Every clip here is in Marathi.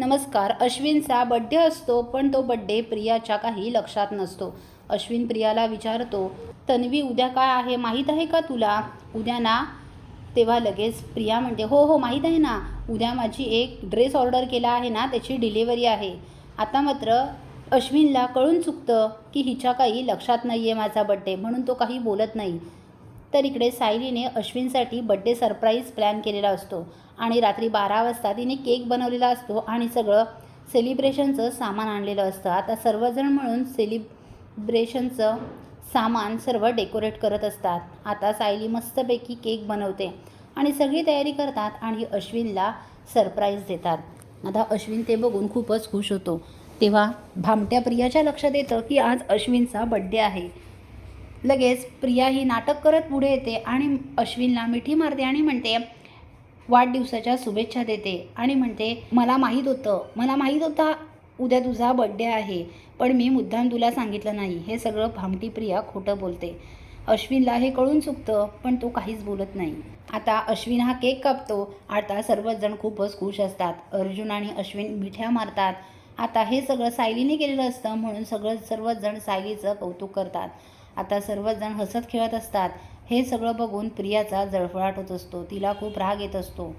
नमस्कार अश्विनचा बड्डे असतो पण तो बड्डे प्रियाच्या काही लक्षात नसतो. अश्विन प्रियाला विचारतो तन्वी उद्या काय आहे? माहीत आहे का तुला? उद्या ना. तेव्हा लगेच प्रिया म्हणते हो हो माहीत आहे ना. उद्या माझी एक ड्रेस ऑर्डर केला आहे ना त्याची डिलिव्हरी आहे. आता मात्र अश्विनला कळून चुकतं की हिच्या काही लक्षात नाही आहे माझा बड्डे म्हणून तो काही बोलत नाही. तर इकडे सायलीने अश्विनसाठी बड्डे सरप्राईज प्लॅन केलेला असतो आणि रात्री बारा वाजता तिने केक बनवलेला असतो आणि सगळं सेलिब्रेशनचं सामान आणलेलं असतं. आता सर्वजण मिळून सेलिब्रेशनचं सामान सर्व डेकोरेट करत असतात. आता सायली मस्तपैकी केक बनवते आणि सगळी तयारी करतात आणि अश्विनला सरप्राईज देतात. आता अश्विन ते बघून खूपच खुश होतो. तेव्हा भामट्या प्रियाच्या लक्षात येतं की आज अश्विनचा बड्डे आहे. लगेच प्रिया ही नाटक करत पुढे येते आणि अश्विनला मिठी मारते आणि म्हणते वाढदिवसाच्या शुभेच्छा देते. आणि म्हणते मला माहीत होतं मला माहीत होता उद्या तुझा बड्डे आहे पण मी मुद्दाम तुला सांगितलं नाही. हे सगळं भामटी प्रिया खोटं बोलते. अश्विनला हे कळून चुकतं पण तो काहीच बोलत नाही. आता अश्विन हा केक कापतो. आता सर्वच जण खूपच खुश असतात. अर्जुन आणि अश्विन मिठ्या मारतात. आता हे सगळं सायलीने केलेलं असतं म्हणून सगळं सर्वच जण सायलीचं कौतुक करतात. आता सर्वच जण हसत खेळत असतात. हे सगळं बघून प्रियाचा जळफळाट होत असतो. तिला खूप राग येत असतो.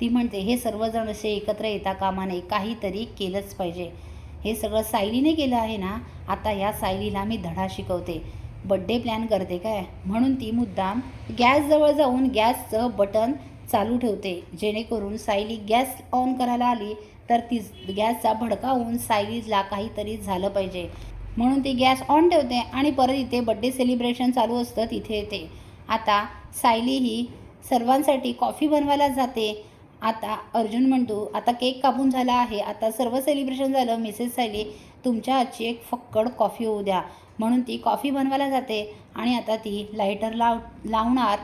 ती म्हणते हे सर्वजण असे एकत्र येता कामा नये. काहीतरी केलंच पाहिजे. हे सगळं सायलीने केलं आहे ना? आता या सायलीला मी धडा शिकवते. बड्डे प्लॅन करते काय? म्हणून ती मुद्दाम गॅसजवळ जाऊन गॅसचं बटन चालू ठेवते. जेणेकरून सायली गॅस ऑन करायला आली तर ती गॅसचा भडका होऊन सायलीजला काहीतरी झालं पाहिजे. म्हणून ती गॅस ऑन ठेवते आणि परत इथे बड्डे सेलिब्रेशन चालू असतं तिथे येते. आता सायली ही सर्वांसाठी कॉफी बनवायला जाते. आता अर्जुन म्हणतो आता केक कापून झाला आहे. आता सर्व सेलिब्रेशन झालं. मिसेस सायली तुमच्या आजची एक फक्कड कॉफी होऊ द्या. म्हणून ती कॉफी बनवायला जाते आणि आता ती लायटर लाव लावणार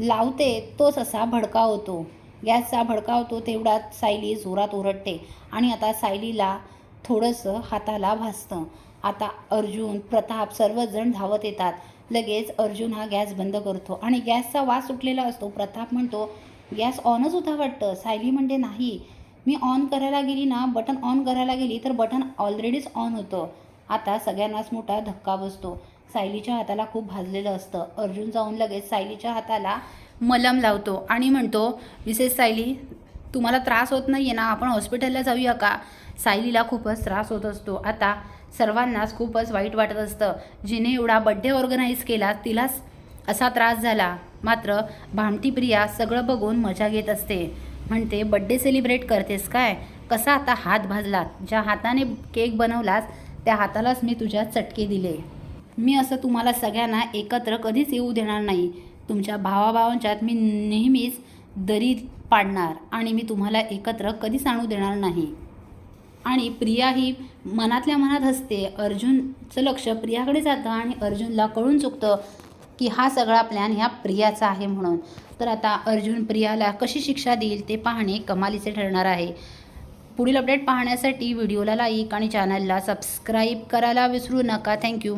लावते तोच असा भडका होतो. गॅसचा भडका होतो तेवढ्यात सायली जोरात ओरडते आणि आता सायलीला थोडंसं हाताला भासतं. आता अर्जुन प्रताप सर्वजण धावत येतात. लगेच अर्जुन हा गॅस बंद करतो आणि गॅसचा वास सुटलेला असतो. प्रताप म्हणतो गॅस ऑनच होता वाटतं. सायली म्हणते नाही मी ऑन करायला गेली ना बटन ऑन करायला गेली तर बटन ऑलरेडीच ऑन होतं. आता सगळ्यांनाच मोठा धक्का बसतो. सायलीच्या हाताला खूप भाजलेलं असतं. अर्जुन जाऊन लगेच सायलीच्या हाताला मलम लावतो आणि म्हणतो मिसेस सायली तुम्हाला त्रास होत नाही आहे ना? आपण हॉस्पिटलला जाऊया का? सायलीला खूपच त्रास होत असतो. आता सर्वांनाच खूपच वाईट वाटत असतं. जिने एवढा बड्डे ऑर्गनाईज केला तिलाच असा त्रास झाला. मात्र भामटी प्रिया सगळं बघून मजा घेत असते. म्हणते बड्डे सेलिब्रेट करतेस काय? कसा आता हात भाजलात? ज्या हाताने केक बनवलास त्या हातालाच मी तुझ्या चटके दिले. मी असं तुम्हाला सगळ्यांना एकत्र कधीच येऊ देणार नाही. तुमच्या भावाभावांच्यात मी नेहमीच दरी पाडणार आणि मी तुम्हाला एकत्र कधीच आणू देणार नाही. आणि प्रिया ही मनातल्या मनात हसते. अर्जुनचं लक्ष प्रियाकडे जातं आणि अर्जुनला कळून चुकतं की हा सगळा प्लॅन ह्या प्रियाचा आहे म्हणून. तर आता अर्जुन प्रियाला कशी शिक्षा देईल ते पाहणे कमालीचे ठरणार आहे. पुढील अपडेट पाहण्यासाठी व्हिडिओला लाईक आणि चॅनलला सबस्क्राईब करायला विसरू नका. थँक्यू